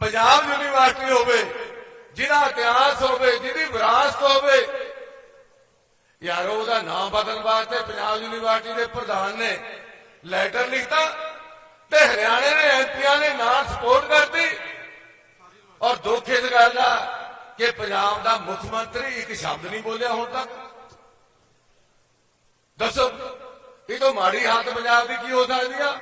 Punjab university ਹੋਵੇ ਜਿਹਦਾ ਇਤਿਹਾਸ ਹੋਵੇ ਜਿਹਦੀ ਵਿਰਾਸਤ ਹੋਵੇ, ਯਾਰ, ਉਹਦਾ ਨਾਮ ਬਦਲਣ ਵਾਸਤੇ ਪੰਜਾਬ ਯੂਨੀਵਰਸਿਟੀ ਦੇ ਪ੍ਰਧਾਨ ਨੇ ਲੈਟਰ ਲਿਖਤਾ ਤੇ ਹਰਿਆਣੇ ਦੇ ਐਮਪੀਆਂ ਨੇ ਨਾਲ ਸਪੋਰਟ ਕਰਤੀ। ਔਰ ਦੁੱਖ ਇਸ ਗੱਲ ਦਾ ਕਿ ਪੰਜਾਬ ਦਾ ਮੁੱਖ ਮੰਤਰੀ ਇੱਕ ਸ਼ਬਦ ਨਹੀਂ ਬੋਲਿਆ ਹੁਣ ਤੱਕ। ਦੱਸੋ, ਇਹ ਤੋਂ ਮਾੜੀ ਹਾਲਤ ਪੰਜਾਬ ਦੀ ਕੀ ਹੋ ਸਕਦੀ ਆ?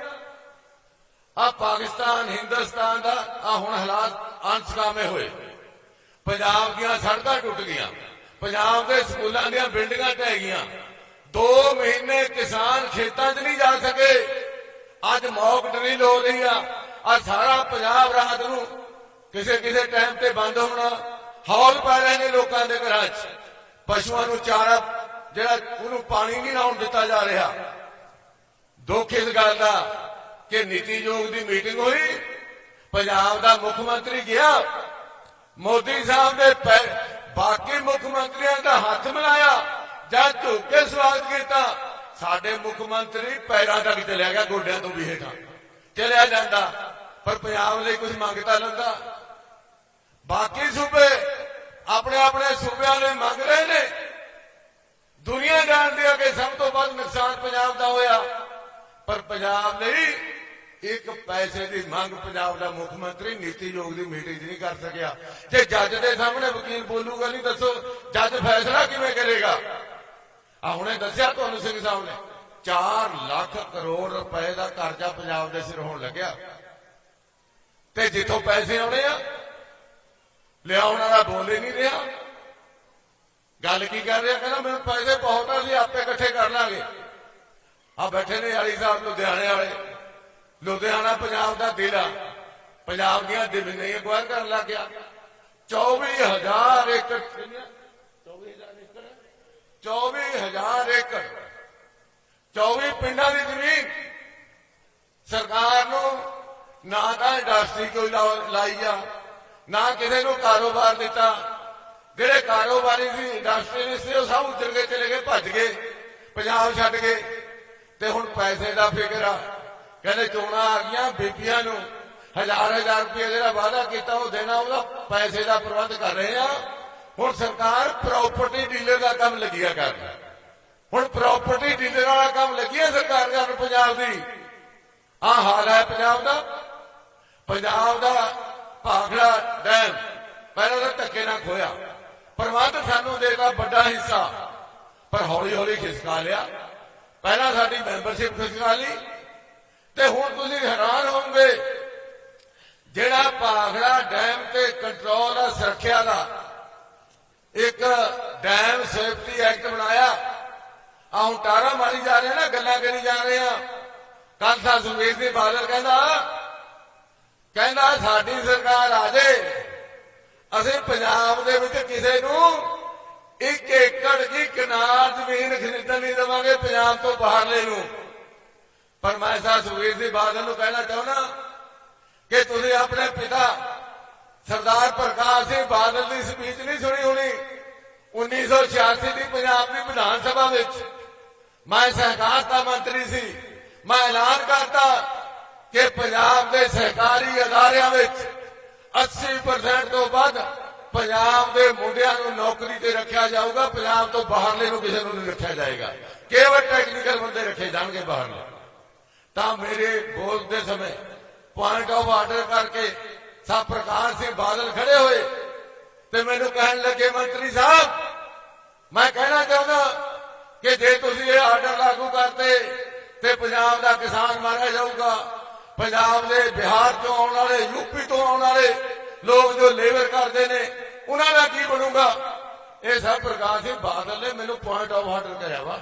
ਆ ਪਾਕਿਸਤਾਨ, ਹਿੰਦੁਸਤਾਨ ਦਾ ਆ ਹੁਣ ਹਾਲਾਤ ਅਨਸਕਾਮੇ ਹੋਏ। ਪੰਜਾਬ ਦੀਆਂ ਸੜਕਾਂ ਟੁੱਟ ਗਈਆਂ। ਪੰਜਾਬ ਦੇ ਸਕੂਲਾਂ ਦੀਆਂ ਬਿਲਡਿੰਗਾਂ ਢਹਿ ਗਈਆਂ। 2 ਮਹੀਨੇ ਕਿਸਾਨ ਖੇਤਾਂ 'ਚ ਨਹੀਂ ਜਾ ਸਕੇ। ਅੱਜ ਮੌਕ ਡਰਿਲ ਹੋ ਰਹੀ ਆ। ਆ ਸਾਰਾ ਪੰਜਾਬ ਰਾਤ ਨੂੰ ਕਿਸੇ ਕਿਸੇ ਟਾਈਮ ਤੇ ਬੰਦ ਹੋਣਾ। ਹੌਲ ਪੈ ਰਹੇ ਨੇ ਲੋਕਾਂ ਦੇ ਘਰਾਂ 'ਚ। ਪਸ਼ੂਆਂ ਨੂੰ ਚਾਰਾ ਜਿਹੜਾ ਉਹਨੂੰ ਪਾਣੀ ਨਹੀਂ ਲਾਉਣ ਦਿੱਤਾ ਜਾ ਰਿਹਾ। ਦੁੱਖ ਇਸ ਗੱਲ ਦਾ। ਕਿ ਨੀਤੀ ਯੋਗ ਦੀ ਮੀਟਿੰਗ ਹੋਈ। ਪੰਜਾਬ ਦਾ ਮੁੱਖ ਮੰਤਰੀ ਗਿਆ। ਮੋਦੀ ਸਾਹਿਬ ਨੇ ਬਾਕੀ ਮੁੱਖ ਮੰਤਰੀਆਂ ਦਾ ਹੱਥ ਮਿਲਾਇਆ ਜਾਂ ਝੁੱਕ ਕੇ ਸਵਾਗਤ ਕੀਤਾ। ਸਾਡੇ ਮੁੱਖ ਮੰਤਰੀ ਪੈਰਾਂ ਤੱਕ ਚਲਿਆ ਗਿਆ, ਗੋਡਿਆਂ ਤੋਂ ਵੀ ਹੇਠਾਂ। ਚਲਿਆ ਜਾਂਦਾ, ਪਰ ਪੰਜਾਬ ਲਈ ਕੁਝ ਮੰਗਤਾ ਲੈਂਦਾ। ਬਾਕੀ ਸੂਬੇ ਆਪਣੇ ਆਪਣੇ ਸੂਬਿਆਂ ਲਈ ਮੰਗ ਰਹੇ ਨੇ। ਦੁਨੀਆ ਜਾਣਦੀ ਹੈ ਕਿ ਸਭ ਤੋਂ ਵੱਧ ਨੁਕਸਾਨ ਪੰਜਾਬ ਦਾ ਹੋਇਆ। ਪਰ ਪੰਜਾਬ ਲਈ ਇੱਕ ਪੈਸੇ ਦੀ ਮੰਗ ਪੰਜਾਬ ਦਾ ਮੁੱਖ ਮੰਤਰੀ ਨੀਤੀ ਯੋਗ ਦੀ ਮੀਟਿੰਗ 'ਚ ਨਹੀਂ ਕਰ ਸਕਿਆ। ਜੇ ਜੱਜ ਦੇ ਸਾਹਮਣੇ ਵਕੀਲ ਬੋਲੂਗਾ ਨਹੀਂ ਦੱਸੋ, ਜੱਜ ਫੈਸਲਾ ਕਿਵੇਂ ਕਰੇਗਾ? ਆ ਹੁਣੇ ਦੱਸਿਆ ਤੁਹਾਨੂੰ ਸਿੰਘ ਸਾਹਿਬ ਨੇ। 4 ਲੱਖ ਕਰੋੜ ਰੁਪਏ ਦਾ ਕਰਜ਼ਾ ਪੰਜਾਬ ਦੇ ਸਿਰ ਹੋਣ ਲੱਗਿਆ। ਤੇ ਜਿੱਥੋਂ ਪੈਸੇ ਆਉਣੇ ਆ, ਲਿਆਉਣ ਵਾਲਾ ਬੋਲ ਹੀ ਨਹੀਂ ਰਿਹਾ। ਗੱਲ ਕੀ ਕਰ ਰਿਹਾ? ਕਹਿੰਦਾ ਮੈਨੂੰ ਪੈਸੇ ਬਹੁਤ ਆ, ਅਸੀਂ ਆਪੇ ਇਕੱਠੇ ਕਰ ਲਾਂਗੇ। ਆ ਬੈਠੇ ਨੇ ਵਾਲੀ ਸਾਹਿਬ ਲੁਧਿਆਣੇ ਵਾਲੇ। ਲੁਧਿਆਣਾ ਪੰਜਾਬ ਦਾ ਦਿਲ ਪੰਜਾਬ ਦੀਆਂ ਜ਼ਮੀਨਾਂ ਅਗਵਾਹ ਕਰਨ ਲੱਗ ਗਿਆ। 24000 ਏਕੜ। 24000 ਏਕੜ 24000 ਏਕੜ। 24 ਪਿੰਡਾਂ ਦੀ ਜ਼ਮੀਨ। ਸਰਕਾਰ ਨੂੰ ਨਾ ਤਾਂ ਇੰਡਸਟਰੀ ਕੋਈ ਲਾਈ ਆ, ਨਾ ਕਿਸੇ ਨੂੰ ਕਾਰੋਬਾਰ ਦਿੱਤਾ। ਜਿਹੜੇ ਕਾਰੋਬਾਰੀ ਸੀ, ਇੰਡਸਟਰੀ ਸੀ, ਉਹ ਸਭ ਉੱਜੜ ਕੇ ਚਲੇ ਗਏ, ਭੱਜ ਗਏ, ਪੰਜਾਬ ਛੱਡ ਗਏ। ਤੇ ਹੁਣ ਪੈਸੇ ਦਾ ਫਿਕਰ ਆ। ਕਹਿੰਦੇ ਚੋਣਾਂ ਆ ਗਈਆਂ ਬੀਬੀਆਂ ਨੂੰ। ਹਜ਼ਾਰ ਹਜ਼ਾਰ ਰੁਪਏ ਜਿਹੜਾ ਵਾਅਦਾ ਕੀਤਾ, ਉਹ ਦੇਣਾ, ਉਹਦਾ ਪੈਸੇ ਦਾ ਪ੍ਰਬੰਧ ਕਰ ਰਹੇ ਆ। ਹੁਣ ਸਰਕਾਰ ਪ੍ਰਾਪਰਟੀ ਡੀਲਰ ਦਾ ਕੰਮ ਲੱਗਿਆ ਕਰਨ ਹੁਣ ਪ੍ਰਾਪਰਟੀ ਡੀਲਰ ਵਾਲਾ ਕੰਮ ਲੱਗਿਆ ਸਰਕਾਰ ਕਰਨ ਪੰਜਾਬ ਦੀ। ਆ ਹਾਲ ਹੈ ਪੰਜਾਬ ਦਾ। ਪੰਜਾਬ ਦਾ ਭਾਖੜਾ ਡੈਮ ਪਹਿਲਾਂ ਤਾਂ ਧੱਕੇ ਨਾਲ ਖੋਇਆ ਪ੍ਰਬੰਧ ਸਾਨੂੰ ਦੇਗਾ ਵੱਡਾ ਹਿੱਸਾ। ਪਰ ਹੌਲੀ ਹੌਲੀ ਖਿਸਕਾ ਲਿਆ। ਪਹਿਲਾਂ ਸਾਡੀ ਮੈਂਬਰਸ਼ਿਪ ਖਿਸਕਾ ਲਈ। ਤੇ ਹੁਣ ਤੁਸੀਂ ਹੈਰਾਨ ਹੋਵੋਗੇ, ਜਿਹੜਾ ਭਾਖੜਾ ਡੈਮ ਤੇ ਕੰਟਰੋਲ ਆ ਸੁਰੱਖਿਆ ਦਾ ਇੱਕ ਡੈਮ ਸੇਫਟੀ ਐਕਟ ਬਣਾਇਆ ਆ ਹੁਣ ਟਾਰਾ ਮਾਰੀ ਜਾ ਰਹੇ ਨਾ, ਗੱਲਾਂ ਕਰੀ ਜਾ ਰਹੇ ਆ। ਕੱਲ ਸਾ ਸੁਮੇਸ਼ ਦੇ ਬਾਦਲ ਕਹਿੰਦਾ ਕਹਿੰਦਾ ਸਾਡੀ ਸਰਕਾਰ ਆ ਜੇ, ਅਸੀਂ ਪੰਜਾਬ ਦੇ ਵਿੱਚ ਕਿਸੇ ਨੂੰ ਇੱਕ ਏਕੜ ਦੀ ਕਨਾਲ ਜ਼ਮੀਨ ਖਰੀਦਣ ਨਹੀਂ ਦੇਵਾਂਗੇ, ਪੰਜਾਬ ਤੋਂ ਬਾਹਰਲੇ ਨੂੰ। ਪਰ ਮੈਂ ਸਾ ਸੁਖਬੀਰ ਸਿੰਘ ਬਾਦਲ ਨੂੰ ਕਹਿਣਾ ਚਾਹੁੰਦਾ ਕਿ ਤੁਸੀਂ ਆਪਣੇ ਪਿਤਾ ਸਰਦਾਰ ਪ੍ਰਕਾਸ਼ ਸਿੰਘ ਬਾਦਲ ਦੀ ਸਪੀਚ ਨਹੀਂ ਸੁਣੀ ਹੋਣੀ। 1986 ਦੀ ਪੰਜਾਬ ਦੀ ਵਿਧਾਨ ਸਭਾ ਵਿੱਚ ਮੈਂ ਸਹਿਕਾਰਤਾ ਮੰਤਰੀ ਸੀ। ਮੈਂ ਐਲਾਨ ਕਰਤਾ ਕਿ ਪੰਜਾਬ ਦੇ ਸਹਿਕਾਰੀ ਅਦਾਰਿਆਂ ਵਿੱਚ 80% ਤੋਂ ਵੱਧ ਪੰਜਾਬ ਦੇ ਮੁੰਡਿਆਂ ਨੂੰ ਨੌਕਰੀ ਤੇ ਰੱਖਿਆ ਜਾਊਗਾ। ਪੰਜਾਬ ਤੋਂ ਬਾਹਰਲੇ ਨੂੰ ਕਿਸੇ ਨੂੰ ਨਹੀਂ ਰੱਖਿਆ ਜਾਏਗਾ। ਕੇਵਲ ਟੈਕਨੀਕਲ ਬੰਦੇ ਰੱਖੇ ਜਾਣਗੇ ਬਾਹਰਲੇ। ਤਾਂ ਮੇਰੇ ਬੋਲਦੇ ਸਮੇਂ ਪੁਆਇੰਟ ਆਫ ਆਰਡਰ ਕਰਕੇ ਸਾ ਪ੍ਰਕਾਸ਼ ਸਿੰਘ ਬਾਦਲ ਖੜੇ ਹੋਏ ਤੇ ਮੈਨੂੰ ਕਹਿਣ ਲੱਗੇ ਮੰਤਰੀ ਸਾਹਿਬ, ਮੈਂ ਕਹਿਣਾ ਚਾਹੁੰਦਾ ਕਿ ਜੇ ਤੁਸੀਂ ਇਹ ਆਰਡਰ ਲਾਗੂ ਕਰਤੇ ਤੇ ਪੰਜਾਬ ਦਾ ਕਿਸਾਨ ਮਾਰਿਆ ਜਾਊਗਾ। ਪੰਜਾਬ ਦੇ ਬਿਹਾਰ ਤੋਂ ਆਉਣ ਵਾਲੇ ਯੂਪੀ ਤੋਂ ਆਉਣ ਵਾਲੇ ਲੋਕ ਜੋ ਲੇਬਰ ਕਰਦੇ ਨੇ, ਉਹਨਾਂ ਦਾ ਕੀ ਬਣੂਗਾ? ਇਹ ਸਭ ਪ੍ਰਕਾਸ਼ ਸਿੰਘ ਬਾਦਲ ਨੇ ਮੈਨੂੰ ਪੁਆਇੰਟ ਆਫ ਆਰਡਰ ਕਰਿਆ ਵਾ।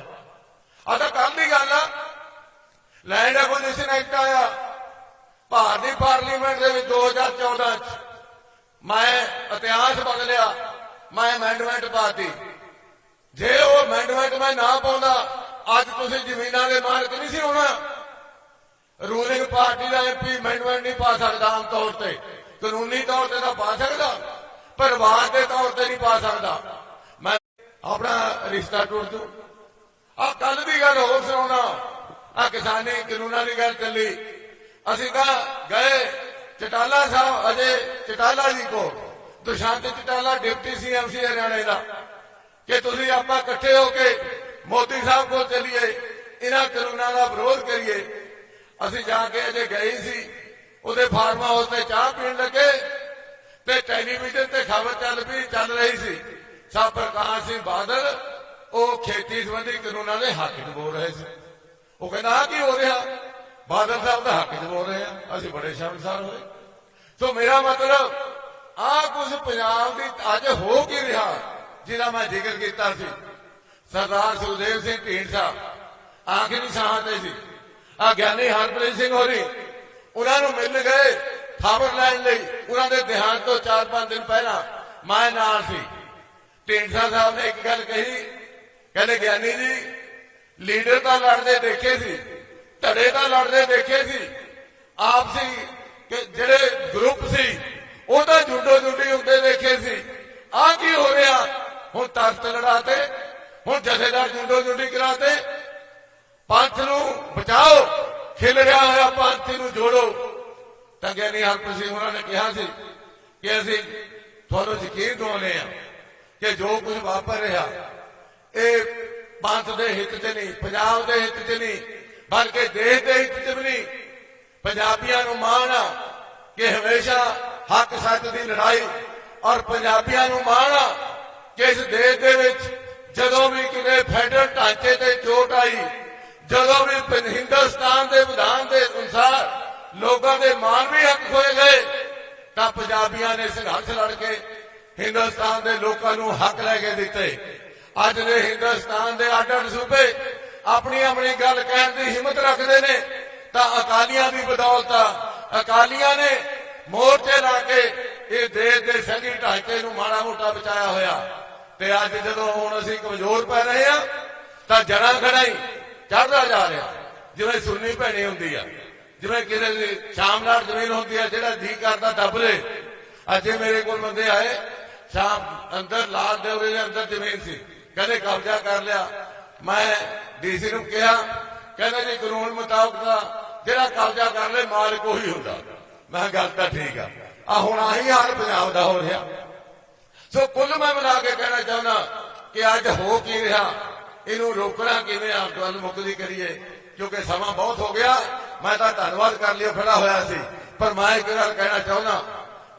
ਆ ਤਾਂ ਕੱਲ ਦੀ ਗੱਲ ਆ। ਲੈਂਡ ਐਕੁਜੀਸ਼ਨ ਐਕਟ ਆਇਆ, ਭਾਰਤੀ ਪਾਰਲੀਮੈਂਟ ਦੇ ਵਿੱਚ 2014 ਚ ਮੈਂ ਇਤਿਹਾਸ ਬਦਲਿਆ, ਮੈਂ ਅਮੈਂਡਮੈਂਟ ਪਾਤੀ। ਜੇ ਉਹ ਅਮੈਂਡਮੈਂਟ ਮੈਂ ਨਾ ਪਾਉਂਦਾ, ਅੱਜ ਤੁਸੀਂ ਜ਼ਮੀਨਾਂ ਦੇ ਮਾਲਕ ਨਹੀਂ ਸੀ ਹੋਣਾ। ਰੂਲਿੰਗ ਪਾਰਟੀ ਦਾ ਐਮਪੀ ਅਮੈਂਡਮੈਂਟ ਨਹੀਂ ਪਾ ਸਕਦਾ ਆਮ ਤੌਰ ਤੇ। ਕਾਨੂੰਨੀ ਤੌਰ ਤੇ ਤਾਂ ਪਾ ਸਕਦਾ, ਪਰਿਵਾਰ ਦੇ ਤੌਰ ਤੇ ਨਹੀਂ ਪਾ ਸਕਦਾ। ਮੈਂ ਆਪਣਾ ਰਿਸ਼ਤਾ ਟੁੱਟ ਦੂੰ। ਆ ਕੱਲ ਦੀ ਗੱਲ ਹੋਰ ਸੁਣਾਉਣਾ। ਆ ਕਿਸਾਨੀ ਕਾਨੂੰਨਾਂ ਦੀ ਗੱਲ ਚੱਲੀ। ਅਸੀਂ ਤਾਂ ਗਏ ਚਟਾਲਾ ਸਾਹਿਬ, ਅਜੇ ਚਟਾਲਾ ਜੀ ਕੋ ਦੁਸ਼ਾਂਤ ਚਟਾਲਾ ਡਿਪਟੀ ਸੀ ਸੀਐਮਸੀ ਹਰਿਆਣੇ ਦਾ। ਕਿ ਤੁਸੀਂ ਆਪਾਂ ਇਕੱਠੇ ਹੋ ਕੇ ਮੋਦੀ ਸਾਹਿਬ ਕੋਲ ਚੱਲੀਏ, ਇਹਨਾਂ ਕਾਨੂੰਨਾਂ ਦਾ ਵਿਰੋਧ ਕਰੀਏ। ਅਸੀਂ ਜਾ ਕੇ ਅਜੇ ਗਏ ਸੀ, ਉਹਦੇ ਫਾਰਮ ਹਾਊਸ ਤੇ ਚਾਹ ਪੀਣ ਲੱਗੇ ਤੇ ਟੈਲੀਵਿਜ਼ਨ ਤੇ ਖਬਰ ਚੱਲ ਪਈ, ਚੱਲ ਰਹੀ ਸੀ। ਸਾਹ ਪ੍ਰਕਾਸ਼ ਸਿੰਘ ਬਾਦਲ, ਉਹ ਖੇਤੀ ਸੰਬੰਧੀ ਕਾਨੂੰਨਾਂ ਦੇ ਹੱਕ 'ਚ ਬੋਲ ਰਹੇ ਸੀ। ਉਹ ਕਹਿੰਦਾ ਆਹ ਕੀ ਹੋ ਰਿਹਾ? ਬਾਦਲ ਸਾਹਿਬ ਦਾ ਹੱਕ 'ਚ ਬੋਲ ਰਹੇ ਆ। ਅਸੀਂ ਬੜੇ ਸ਼ਰਮਸਾਰ ਹੋਏ। ਸੋ ਮੇਰਾ ਮਤਲਬ, ਆਹ ਕੁਝ ਪੰਜਾਬ ਦੀ ਅੱਜ ਹੋ ਕੀ ਰਿਹਾ ਜਿਹਦਾ ਮੈਂ ਜ਼ਿਕਰ ਕੀਤਾ ਸੀ। ਸਰਦਾਰ ਸੁਖਦੇਵ ਸਿੰਘ ਢੀਂਡਸਾ, ਆਖਰੀ ਸਾਹ ਤੇ ਸੀ। ਆ ਗਿਆਨੀ ਹਰਪ੍ਰੀਤ ਸਿੰਘ ਹੋਰੀ, ਉਹਨਾਂ ਨੂੰ ਮਿਲ ਗਏ ਖਬਰ ਲੈਣ ਲਈ। ਉਹਨਾਂ ਦੇ ਦੇਹਾਂਤ ਤੋਂ 4-5 ਦਿਨ ਪਹਿਲਾਂ ਮੈਂ ਨਾਲ ਸੀ। ਢੀਂਡਸਾ ਸਾਹਿਬ ਨੇ ਇੱਕ ਗੱਲ ਕਹੀ, ਕਹਿੰਦੇ, ਗਿਆਨੀ ਜੀ ਲੀਡਰ ਤਾਂ ਲੜਦੇ ਦੇਖੇ ਸੀ, ਧੜੇ ਤਾਂ ਲੜਦੇ ਦੇਖੇ ਸੀ। ਆਪਸੀ ਕਿ ਜਿਹੜੇ ਗਰੁੱਪ ਸੀ, ਉਹ ਤਾਂ ਜੁੱਡੋ ਜੁੱਡੀ ਹੁੰਦੇ ਦੇਖੇ ਸੀ। ਆ ਕੀ ਹੋ ਰਿਹਾ? ਹੁਣ ਤਖਤ ਲੜਾਤੇ, ਹੁਣ ਜਥੇਦਾਰ ਜੁੱਡੋ ਜੁੱਡੀ ਕਰਾਤੇ। ਪੰਥ ਨੂੰ ਬਚਾਓ, ਖਿਲ ਰਿਹਾ ਹੋਇਆ ਪੰਥ ਨੂੰ ਜੋੜੋ। ਤਾਂ ਗਿਆਨੀ ਹਰਪ੍ਰੀਤ ਸਿੰਘ ਉਹਨਾਂ ਨੇ ਕਿਹਾ ਸੀ ਕਿ ਅਸੀਂ ਤੁਹਾਨੂੰ ਯਕੀਨ ਦਿਵਾਉਂਦੇ ਆ ਕਿ ਜੋ ਕੁਝ ਵਾਪਰ ਰਿਹਾ, ਇਹ ਪੰਥ ਦੇ ਹਿੱਤ 'ਚ ਨਹੀਂ, ਪੰਜਾਬ ਦੇ ਹਿੱਤ 'ਚ ਨਹੀਂ, ਬਲਕਿ ਦੇਸ਼ ਦੇ ਹਿੱਤ 'ਚ ਵੀ ਨਹੀਂ। ਪੰਜਾਬੀਆਂ ਨੂੰ ਮਾਣ ਆ ਕਿ ਹਮੇਸ਼ਾ ਹੱਕ ਸੱਚ ਦੀ ਲੜਾਈ, ਔਰ ਪੰਜਾਬੀਆਂ ਨੂੰ ਮਾਣ ਆ ਕਿ ਇਸ ਦੇਸ਼ ਦੇ ਵਿੱਚ ਜਦੋਂ ਵੀ ਕਿਤੇ ਫੈਡਰਲ ਢਾਂਚੇ ਤੇ ਚੋਟ ਆਈ, ਜਦੋਂ ਵੀ ਹਿੰਦੁਸਤਾਨ ਦੇ ਵਿਧਾਨ ਦੇ ਅਨੁਸਾਰ ਲੋਕਾਂ ਦੇ ਮਾਨਵੀ ਹੱਕ ਖੋਏ ਗਏ, ਤਾਂ ਪੰਜਾਬੀਆਂ ਨੇ ਸੰਘਰਸ਼ ਲੜ ਕੇ ਹਿੰਦੁਸਤਾਨ ਦੇ ਲੋਕਾਂ ਨੂੰ ਹੱਕ ਲੈ ਕੇ ਦਿੱਤੇ। ਅੱਜ ਦੇ ਹਿੰਦੁਸਤਾਨ ਦੇ ਅੱਡ ਅੱਡ ਸੂਬੇ ਆਪਣੀ ਆਪਣੀ ਗੱਲ ਕਹਿਣ ਦੀ ਹਿੰਮਤ ਰੱਖਦੇ ਨੇ, ਤਾਂ ਅਕਾਲੀਆਂ ਦੀ ਬਦੌਲਤ ਅਕਾਲੀਆਂ ਨੇ ਮੋਰਚੇ ਲਾ ਕੇ ਇਹ ਦੇਸ਼ ਦੇ ਸੰਘੀ ਢਾਂਚੇ ਨੂੰ ਮਾੜਾ ਮੋਟਾ ਬਚਾਇਆ ਹੋਇਆ। ਤੇ ਅੱਜ ਜਦੋਂ ਹੁਣ ਅਸੀਂ ਕਮਜ਼ੋਰ ਪੈ ਰਹੇ ਆ ਤਾਂ ਜਰਾ ਖੜਾ ਹੀ ਚੜਦਾ ਜਾ ਰਿਹਾ। ਜਿਵੇਂ ਸੁੰਨੀ ਭੈਣੀ ਹੁੰਦੀ ਆ, ਜਿਵੇਂ ਕਿਸੇ ਦੀ ਸ਼ਾਮ ਨਾਲ ਜ਼ਮੀਨ ਹੁੰਦੀ ਆ, ਜਿਹੜਾ ਜੀ ਕਰਦਾ ਦੱਬ ਲੇ। ਅਜੇ ਮੇਰੇ ਕੋਲ ਬੰਦੇ ਆਏ, ਸ਼ਾਮ ਅੰਦਰ ਲਾਲ ਦੇਵਰੇ ਦੇ ਅੰਦਰ ਜ਼ਮੀਨ ਸੀ। ਕਹਿੰਦੇ ਕਬਜ਼ਾ ਕਰ ਲਿਆ। ਮੈਂ ਡੀਸੀ ਨੂੰ ਕਿਹਾ, ਕਹਿੰਦੇ ਜੀ ਕਾਨੂੰਨ ਮੁਤਾਬਕ ਦਾ ਜਿਹੜਾ ਕਬਜ਼ਾ ਕਰ ਲੇ ਮਾਲਕ ਉਹੀ ਹੁੰਦਾ। ਮੈਂ ਗੱਲ ਤਾਂ ਠੀਕ ਆ। ਆ ਹੁਣ ਆਹੀ ਹਾਲ ਪੰਜਾਬ ਦਾ ਹੋ ਰਿਹਾ। ਸੋ ਕੁੱਲ ਮੈਂ ਮਿਲਾ ਕੇ ਕਹਿਣਾ ਚਾਹੁੰਦਾ ਕਿ ਅੱਜ ਹੋ ਕੀ ਰਿਹਾ? ਇਹਨੂੰ ਰੋਕਣਾ ਕਿਵੇਂ ਆ? ਗੱਲ ਮੁਕਦੀ ਕਰੀਏ। ਕਿਉਂਕਿ ਸਮਾਂ ਬਹੁਤ ਹੋ ਗਿਆ। ਮੈਂ ਤਾਂ ਧੰਨਵਾਦ ਕਰ ਲਿਆ ਖੜਾ ਹੋਇਆ ਸੀ। ਪਰ ਮੈਂ ਇੱਕ ਗੱਲ ਕਹਿਣਾ ਚਾਹੁੰਦਾ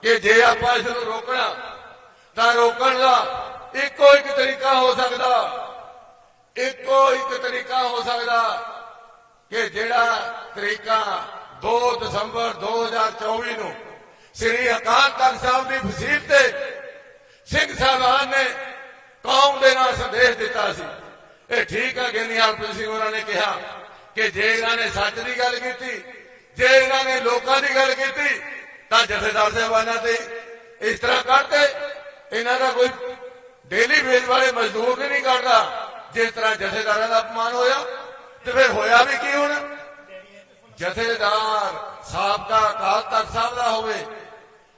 ਕਿ ਜੇ ਆਪਾਂ ਇਸ ਨੂੰ ਰੋਕਣਾ, ਤਾਂ ਰੋਕਣ ਦਾ ਇੱਕੋ ਇੱਕ ਤਰੀਕਾ ਹੋ ਸਕਦਾ। ਇੱਕੋ ਇੱਕ ਤਰੀਕਾ ਹੋ ਸਕਦਾ ਕਿ ਜਿਹੜਾ ਤਰੀਕਾ 2 ਦਸੰਬਰ 2024 ਨੂੰ ਸ੍ਰੀ ਅਕਾਲ ਤਖਤ ਸਾਹਿਬ ਦੀ ਫਸੀਲ ਤੇ ਸਿੰਘ ਸਾਹਿਬਾਨ ਨੇ ਕੌਮ ਦੇ ਨਾਲ ਸੰਦੇਸ਼ ਦਿੱਤਾ ਸੀ। ਇਹ ਠੀਕ ਹੈ ਗਿਆਨੀ ਹਰਪ੍ਰੀਤ ਸਿੰਘ ਉਹਨਾਂ ਨੇ ਕਿਹਾ ਕਿ ਜੇ ਇਹਨਾਂ ਨੇ ਸੱਚ ਦੀ ਗੱਲ ਕੀਤੀ, ਜੇ ਇਹਨਾਂ ਨੇ ਲੋਕਾਂ ਦੀ ਗੱਲ ਕੀਤੀ, ਤਾਂ ਜਥੇਦਾਰ ਸਾਹਿਬਾਨਾਂ ਤੇ ਇਸ ਤਰ੍ਹਾਂ ਕਰਦੇ ਇਹਨਾਂ ਦਾ ਕੋਈ ਡੇਲੀ ਵੇਜ ਵਾਲੇ ਮਜ਼ਦੂਰ ਨਹੀਂ ਕਰਦਾ। ਜਿਸ ਤਰ੍ਹਾਂ ਜਥੇਦਾਰਾਂ ਦਾ ਅਪਮਾਨ ਹੋਇਆ, ਤੇ ਫਿਰ ਹੋਇਆ ਵੀ ਕੀ ਹੁਣ? ਜਥੇਦਾਰ ਸਾਬਕਾ ਅਕਾਲ ਤਖਤ ਸਾਹਿਬ ਦਾ ਹੋਵੇ,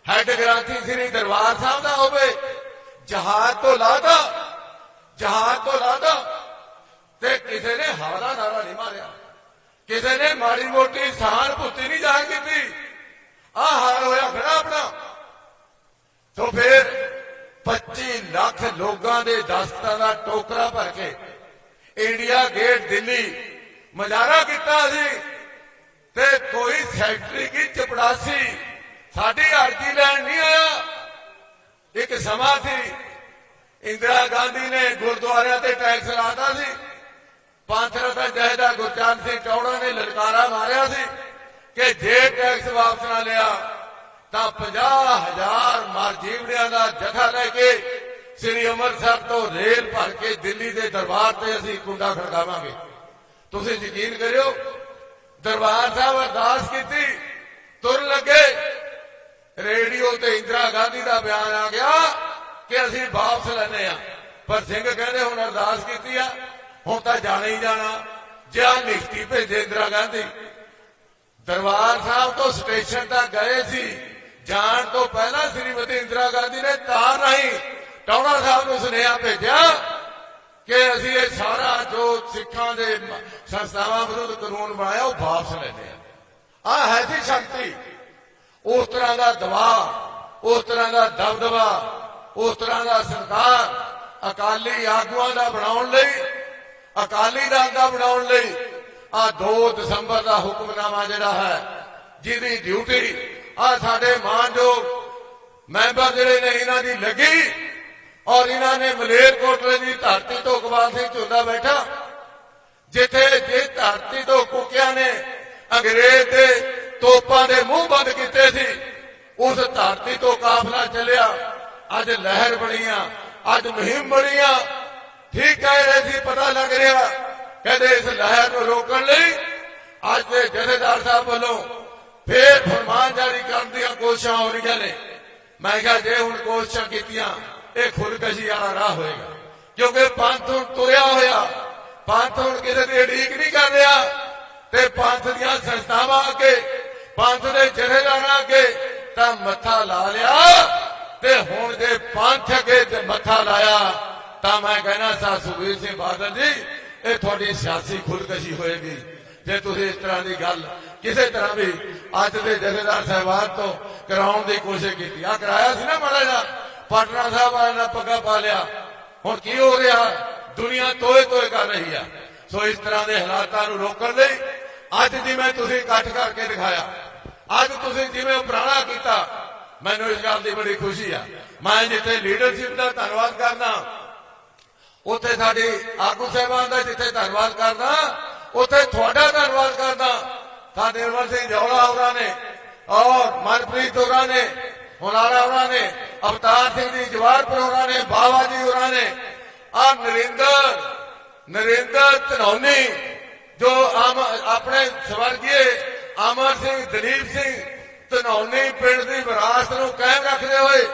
ਹੈੱਡ ਗ੍ਰੰਥੀ ਸ੍ਰੀ ਦਰਬਾਰ ਸਾਹਿਬ ਦਾ ਹੋਵੇ, ਜਹਾਜ਼ ਤੋਂ ਲਾਦਾ, ਜਹਾਜ਼ ਤੋਂ ਲਾਦਾ, ਤੇ ਕਿਸੇ ਨੇ ਹਾਰਾ ਨਾਰਾ ਨਹੀਂ ਮਾਰਿਆ। ਕਿਸੇ ਨੇ ਮਾੜੀ ਮੋਟੀ ਸਹਾਨਭੂਤੀ ਨਹੀਂ ਜਾਣ ਕੀਤੀ। ਆ ਹਾਲ ਹੋਇਆ ਖੜਾ ਆਪਣਾ। ਤੋਂ ਫਿਰ 25 ਲੱਖ ਲੋਕਾਂ ਦੇ ਦਸਤਾਂ ਦਾ ਟੋਕਰਾ ਭਰ ਕੇ ਇੰਡੀਆ ਗੇਟ ਦਿੱਲੀ ਮਜ਼ਾਰਾ ਕੀਤਾ ਸੀ ਤੇ ਕੋਈ ਸੈਕਟਰੀ ਕੀ ਚਪੜਾਸੀ? ਸਾਡੀ ਅਰਜ਼ੀ ਲੈਣ ਨਹੀਂ ਆਇਆ। ਇੱਕ ਸਮਾਂ ਸੀ, ਇੰਦਰਾ ਗਾਂਧੀ ਨੇ ਗੁਰਦੁਆਰਿਆਂ ਤੇ ਟੈਕਸ ਲਾਤਾ ਸੀ। ਪੰਥ ਦਾ ਜਹਦਾ ਗੁਰਚਰਨ ਸਿੰਘ ਚੌੜਾ ਨੇ ਲਲਕਾਰਾ ਮਾਰਿਆ ਸੀ ਕਿ ਜੇ ਟੈਕਸ ਵਾਪਸ ਨਾ ਲਿਆ ਤਾਂ 50000 ਮਰ ਜੀਵੜਿਆਂ ਦਾ ਜਥਾ ਲੈ ਕੇ ਸ੍ਰੀ ਅੰਮ੍ਰਿਤਸਰ ਤੋਂ ਰੇਲ ਭਰ ਕੇ ਦਿੱਲੀ ਦੇ ਦਰਬਾਰ ਤੇ ਅਸੀਂ ਕੁੰਡਾ ਖੜਕਾਵਾਂਗੇ। ਤੁਸੀਂ ਯਕੀਨ ਕਰਿਓ, ਦਰਬਾਰ ਸਾਹਿਬ ਅਰਦਾਸ ਕੀਤੀ, ਤੁਰ ਲੱਗੇ। ਰੇਡੀਓ ਤੇ ਇੰਦਰਾ ਗਾਂਧੀ ਦਾ ਬਿਆਨ ਆ ਗਿਆ ਕਿ ਅਸੀਂ ਵਾਪਸ ਲੈਨੇ ਆ ਪਰ ਸਿੰਘ ਕਹਿੰਦੇ ਹੁਣ ਅਰਦਾਸ ਕੀਤੀ ਆ, ਹੁਣ ਤਾਂ ਜਾਣਾ ਹੀ ਜਾਣਾ। ਜਿਆ ਲਿਖਤੀ ਭੇਜੇ ਇੰਦਰਾ ਗਾਂਧੀ। ਦਰਬਾਰ ਸਾਹਿਬ ਤੋਂ ਸਟੇਸ਼ਨ ਤੱਕ ਗਏ ਸੀ। ਜਾਣ ਤੋਂ ਪਹਿਲਾਂ ਸ੍ਰੀਮਤੀ ਇੰਦਰਾ ਗਾਂਧੀ ਨੇ ਤਾਂ ਨਹੀਂ ਟੌੜਾ ਸਾਹਿਬ ਨੂੰ ਸੁਨੇਹਾ ਭੇਜਿਆ ਕਿ ਅਸੀਂ ਇਹ ਸਾਰਾ ਜੋ ਸਿੱਖਾਂ ਦੇ ਸੰਸਥਾਵਾਂ ਵਿਰੁੱਧ ਕਾਨੂੰਨ ਬਣਾਇਆ, ਉਹ ਵਾਪਸ ਲੈਣੇ ਆ। ਆ ਹੈ ਜੀ ਸ਼ਕਤੀ। ਉਸ ਤਰ੍ਹਾਂ ਦਾ ਦਬਾਅ, ਉਸ ਤਰ੍ਹਾਂ ਦਾ ਦਬਦਬਾ, ਉਸ ਤਰ੍ਹਾਂ ਦਾ ਸਰਕਾਰ ਅਕਾਲੀ ਆਗੂਆਂ ਦਾ ਬਣਾਉਣ ਲਈ, ਅਕਾਲੀ ਦਲ ਦਾ ਬਣਾਉਣ ਲਈ ਆ 2 ਦਸੰਬਰ ਦਾ ਹੁਕਮਨਾਮਾ ਜਿਹੜਾ ਹੈ, ਜਿਹਦੀ ਡਿਊਟੀ ਆ ਸਾਡੇ ਮਾਨਯੋਗ ਮੈਂਬਰ ਜਿਹੜੇ ਨੇ, ਇਹਨਾਂ ਦੀ ਲੱਗੀ ਔਰ ਇਹਨਾਂ ਨੇ ਮਲੇਰਕੋਟਲੇ ਦੀ ਧਰਤੀ ਤੋਂ ਇਕਬਾਲ ਸਿੰਘ ਝੁੰਦਾ ਬੈਠਾ। ਜਿੱਥੇ ਜਿਸ ਧਰਤੀ ਤੋਂ ਕੁੱਕਿਆਂ ਨੇ ਅੰਗਰੇਜ਼ ਦੇ ਤੋਪਾਂ ਦੇ ਮੂੰਹ ਬੰਦ ਕੀਤੇ ਸੀ, ਉਸ ਧਰਤੀ ਤੋਂ ਕਾਫਲਾ ਚੱਲਿਆ। ਅੱਜ ਲਹਿਰ ਬਣੀਆਂ, ਅੱਜ ਮੁਹਿੰਮ ਬਣੀਆਂ। ਠੀਕ ਕਹਿ ਰਹੇ ਸੀ, ਪਤਾ ਲੱਗ ਰਿਹਾ। ਕਹਿੰਦੇ ਇਸ ਲਹਿਰ ਨੂੰ ਰੋਕਣ ਲਈ ਅੱਜ ਦੇ ਜਥੇਦਾਰ ਸਾਹਿਬ ਵੱਲੋਂ ਫੇਰ ਫਰਮਾਨ ਜਾਰੀ ਕਰਨ ਦੀਆਂ ਕੋਸ਼ਿਸ਼ਾਂ ਹੋ ਰਹੀਆਂ ਨੇ। ਮੈਂ ਕਿਹਾ, ਜੇ ਹੁਣ ਕੋਸ਼ਿਸ਼ਾਂ ਕੀਤੀਆਂ, ਇਹ ਖੁਦਕਸ਼ੀ ਵਾਲਾ ਰਾਹ ਹੋਏਗਾ। ਕਿਉਂਕਿ ਪੰਥ ਹੁਣ ਤੁਰਿਆ ਹੋਇਆ। ਪੰਥ ਹੁਣ ਕਿਸੇ ਦੀ ਉਡੀਕ ਨਹੀਂ ਕਰ ਰਿਹਾ। ਤੇ ਪੰਥ ਦੀਆਂ ਸੰਸਥਾਵਾਂ ਅੱਗੇ, ਪੰਥ ਦੇ ਜਥੇਦਾਰਾਂ ਅੱਗੇ ਤਾਂ ਮੱਥਾ ਲਾ ਲਿਆ। ਤੇ ਹੁਣ ਜੇ ਪੰਥ ਅੱਗੇ ਤੇ ਮੱਥਾ ਲਾਇਆ, ਤਾਂ ਮੈਂ ਕਹਿਣਾ ਸਾ ਸੁਖਬੀਰ ਸਿੰਘ ਬਾਦਲ ਜੀ, ਇਹ ਤੁਹਾਡੀ ਸਿਆਸੀ ਖੁਦਕਸ਼ੀ ਹੋਏਗੀ। ਜੇ ਤੁਸੀਂ ਇਸ ਤਰ੍ਹਾਂ ਦੀ ਗੱਲ ਕਿਸੇ ਤਰ੍ਹਾਂ ਵੀ ਅੱਜ ਦੇ ਜਥੇਦਾਰ ਸਾਹਿਬਾਨ ਤੋਂ ਕਰਾਉਣ ਦੀ ਕੋਸ਼ਿਸ਼ ਕੀਤੀ। ਆ ਕਰਾਇਆ ਸੀ ਨਾ ਮਾੜਾ ਜਿਹਾ। ਪਟਨਾ ਸਾਹਿਬ ਵਾਲਿਆਂ ਦਾ ਪੱਗਾ ਪਾ ਲਿਆ। ਹੁਣ ਕੀ ਹੋ ਰਿਹਾ? ਦੁਨੀਆ ਤੋਏ ਤੋਏ ਕਰ ਰਹੀ ਆ। ਸੋ ਇਸ ਤਰ੍ਹਾਂ ਦੇ ਹਾਲਾਤਾਂ ਨੂੰ ਰੋਕਣ ਲਈ ਅੱਜ ਜਿਵੇਂ ਤੁਸੀਂ ਇਕੱਠ ਕਰਕੇ ਦਿਖਾਇਆ, ਅੱਜ ਤੁਸੀਂ ਜਿਵੇਂ ਉਪਰਾਲਾ ਕੀਤਾ, ਮੈਨੂੰ ਇਸ ਗੱਲ ਦੀ ਬੜੀ ਖੁਸ਼ੀ ਆ। ਮੈਂ ਜਿੱਥੇ ਲੀਡਰਸ਼ਿਪ ਦਾ ਧੰਨਵਾਦ ਕਰਦਾ, ਉੱਥੇ ਸਾਡੇ ਆਗੂ ਸਾਹਿਬਾਨ ਦਾ ਜਿੱਥੇ ਧੰਨਵਾਦ ਕਰਦਾ ਉੱਥੇ ਤੁਹਾਡਾ ਧੰਨਵਾਦ ਕਰਦਾ। ਸਾਡੇ ਅਮਰ ਸਿੰਘ ਜੌਲਾ ਹੋਰਾਂ ਨੇ ਔਰ ਮਨਪ੍ਰੀਤ ਹੋਰਾਂ ਨੇ ਹੁਨਾਰਾ ਹੋਰਾਂ ਨੇ, ਅਵਤਾਰ ਸਿੰਘ ਜੀ ਜਵਾਰਪੁਰ ਹੋਰਾਂ ਨੇ, ਬਾਵਾ ਜੀ ਹੋਰਾਂ ਨੇ ਆ ਨਰਿੰਦਰ ਨਰਿੰਦਰ ਧਨੌਨੀ ਜੋ ਆਮ ਆਪਣੇ ਸਵਰਗੀਏ ਅਮਰ ਸਿੰਘ, ਦਲੀਪ ਸਿੰਘ ਧਨੌਨੀ ਪਿੰਡ ਦੀ ਵਿਰਾਸਤ ਨੂੰ ਕਾਇਮ ਰੱਖਦੇ ਹੋਏ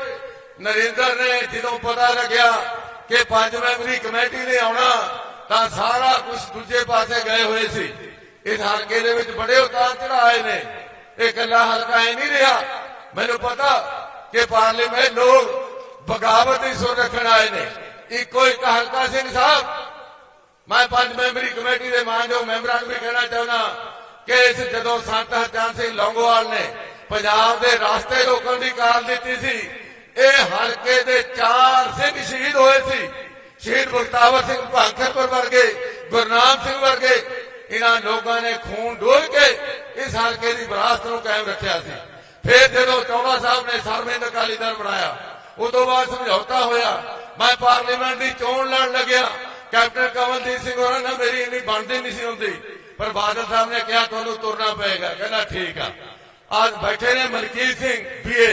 ਨਰਿੰਦਰ ਨੇ ਜਦੋਂ ਪਤਾ ਲੱਗਿਆ ਕਿ ਪੰਜ ਮੈਂਬਰੀ ਕਮੇਟੀ ਨੇ ਆਉਣਾ ਤਾਂ ਸਾਰਾ ਕੁਝ ਦੂਜੇ ਪਾਸੇ ਗਏ ਹੋਏ ਸੀ। ਇਸ ਹਲਕੇ ਦੇ ਵਿੱਚ ਬੜੇ ਉਤਾਰ ਚੜਾਏ ਨੇ। ਇਹ ਇਕੱਲਾ ਹਲਕਾ ਹੀ ਨਹੀਂ ਰਿਹਾ। ਮੈਨੂੰ ਪਤਾ ਕਿ ਪਾਰਲੀਮੈਂਟ ਲੋਕ ਬਗਾਵਤ ਦੀ ਸੁਰ ਰੱਖਣ ਆਏ ਨੇ। ਇੱਕੋ ਇੱਕ ਹਲਕਾ ਸਿੰਘ ਸਾਹਿਬ, ਮੈਂ ਪੰਜ ਮੈਂਬਰੀ ਕਮੇਟੀ ਦੇ ਮਾਨਯੋਗ ਮੈਂਬਰਾਂ ਨੂੰ ਵੀ ਕਹਿਣਾ ਚਾਹੁੰਦਾ ਕਿ ਇਸ ਜਦੋਂ ਸੰਤ ਹਰਚੰਦ ਸਿੰਘ ਲੌਂਗੋਵਾਲ ਨੇ ਪੰਜਾਬ ਦੇ ਰਾਸਤੇ ਰੋਕਣ ਦੀ ਕਾਲ ਦਿੱਤੀ ਸੀ, ਇਹ ਹਲਕੇ ਦੇ ਚਾਰ ਸਿੰਘ ਸ਼ਹੀਦ ਹੋਏ ਸੀ। ਸ਼ਹੀਦ ਬਖਤਾਵਰ ਸਿੰਘ ਭਾਂਖਰਪੁਰ ਵਰਗੇ, ਗੁਰਨਾਮ ਸਿੰਘ ਵਰਗੇ, ਇਹਨਾਂ ਲੋਕਾਂ ਨੇ ਖੂਨ ਡੋਲ ਕੇ ਇਸ ਹਲਕੇ ਦੀ ਵਿਰਾਸਤ ਨੂੰ ਕਾਇਮ ਰੱਖਿਆ ਸੀ। ਫਿਰ ਜਦੋਂ ਚੌੜਾ ਸਾਹਿਬ ਨੇ ਸਰਮਿੰਦ ਅਕਾਲੀ ਦਲ ਬਣਾਇਆ, ਉਦੋਂ ਬਾਅਦ ਸਮਝੌਤਾ ਹੋਇਆ, ਮੈਂ ਪਾਰਲੀਮੈਂਟ ਦੀ ਚੋਣ ਲੜਨ ਲੱਗਿਆ। ਕੈਪਟਨ ਕਮਲਜੀਤ ਸਿੰਘ ਹੋਰਾਂ ਨਾਲ ਮੇਰੀ ਇੰਨੀ ਬਣਦੀ ਨਹੀਂ ਸੀ ਹੁੰਦੀ, ਪਰ ਬਾਦਲ ਸਾਹਿਬ ਨੇ ਕਿਹਾ, ਤੁਹਾਨੂੰ ਤੁਰਨਾ ਪਏਗਾ। ਕਹਿੰਦਾ, ਠੀਕ ਆ। ਅੱਜ ਬੈਠੇ ਨੇ ਮਲਕੀਤ ਸਿੰਘ ਪੀਏ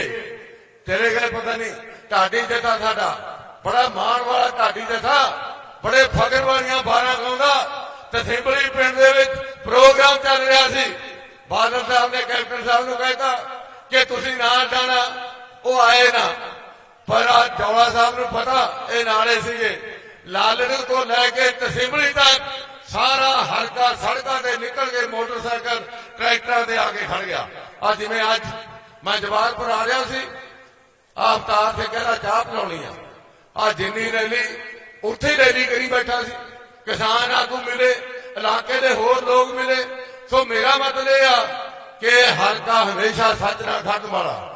ਤੇਰੇ ਗਏ ਪਤਾ ਨਹੀਂ ਢਾਡੀ ਜਥਾ ਸਾਡਾ ਬੜਾ ਮਾਣ ਵਾਲਾ ਢਾਡੀ ਜਥਾ ਬੜੇ ਫਖਰ ਵਾਲੀਆਂ 12 ਗਾਉਂਦਾ ਤਸਿੰਬਲੀ ਪਿੰਡ ਦੇ ਵਿੱਚ ਪ੍ਰੋਗਰਾਮ ਚੱਲ ਰਿਹਾ ਸੀ। ਬਾਦਲ ਸਾਹਿਬ ਨੇ ਕੈਪਟਨ ਸਾਹਿਬ ਨੂੰ ਕਹਿਤਾ ਕਿ ਤੁਸੀਂ ਨਾ ਜਾਣਾ, ਉਹ ਆਏ ਨਾ। ਪਰ ਆ ਜੌਲਾ ਸਾਹਿਬ ਨੂੰ ਪਤਾ, ਇਹ ਨਾਲੇ ਸੀਗੇ। ਲਾਲੜੂ ਤੋਂ ਲੈ ਕੇ ਤਸਿੰਬਲੀ ਤੱਕ ਸਾਰਾ ਹਲਕਾ ਸੜਕਾਂ ਤੇ ਨਿਕਲ ਕੇ ਮੋਟਰਸਾਈਕਲ ਟਰੈਕਟਰਾਂ ਤੇ ਆ ਕੇ ਖੜ ਗਿਆ। ਆ ਜਿਵੇਂ ਅੱਜ ਮੈਂ ਜਵਾਲਪੁਰ ਆ ਰਿਹਾ ਸੀ ਆ ਅਵਤਾਰ ਤੇ ਕਹਿੰਦਾ ਚਾਹ ਪਿਲਾਉਣੀ ਆ। ਆ ਜਿੰਨੀ ਰੈਲੀ, ਉੱਥੇ ਰੈਲੀ ਕਰੀ ਬੈਠਾ ਸੀ। ਕਿਸਾਨ ਆਗੂ ਮਿਲੇ, ਇਲਾਕੇ ਦੇ ਹੋਰ ਲੋਕ ਮਿਲੇ। ਸੋ ਮੇਰਾ ਮਤਲਬ ਇਹ ਆ ਕਿ ਹਲਕਾ ਹਮੇਸ਼ਾ ਸੱਚ ਨਾਲ ਖਤਮ ਵਾਲਾ।